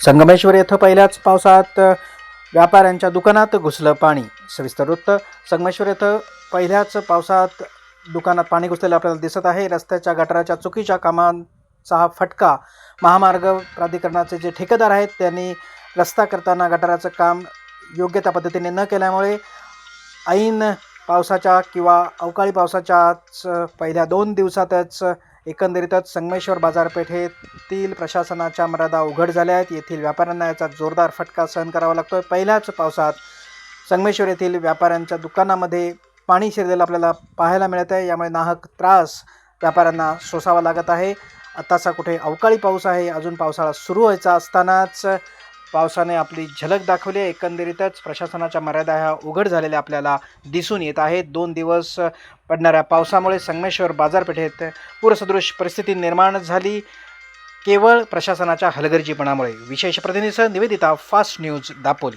संगमेश्वर येथे पहिल्याच पावसात व्यापाऱ्यांच्या दुकानात घुसलं पाणी. सविस्तर वृत्त संगमेश्वर येथे पहिल्याच पावसात दुकानात पाणी घुसलेलं आपल्याला दिसत आहे. रस्त्याच्या गटाराच्या चुकीच्या कामांचा हा फटका महामार्ग प्राधिकरणाचे जे ठेकेदार आहेत त्यांनी रस्ता करताना गटाराचं काम योग्य त्या पद्धतीने न केल्यामुळे ऐन पावसाच्या किंवा अवकाळी पावसाच्याच पहिल्या दोन दिवसातच एकंदरीतच संगमेश्वर बाजारपेठेतील प्रशासनाच्या मर्यादा उघड झाल्या आहेत. येथील व्यापाऱ्यांना याचा जोरदार फटका सहन करावा लागतोय. पहिल्याच पावसात संगमेश्वर येथील व्यापाऱ्यांच्या दुकानामध्ये पाणी शिरलेलं आपल्याला पाहायला मिळत आहे. यामुळे नाहक त्रास व्यापाऱ्यांना सोसावा लागत आहे. आताचा कुठे अवकाळी पाऊस आहे. अजून पावसाळा सुरू व्हायचा असतानाच पावसाने आपली झलक दाखवली आहे. एकंदरीतच प्रशासनाच्या मर्यादा ह्या उघड झालेल्या आपल्याला दिसून येत आहेत दोन दिवस पडणाऱ्या पावसामुळे संगमेश्वर बाजारपेठेत पूरसदृश परिस्थिती निर्माण झाली. केवळ प्रशासनाच्या हलगर्जीपणामुळे. विशेष प्रतिनिधीसह निवेदिता फास्ट न्यूज दापोली.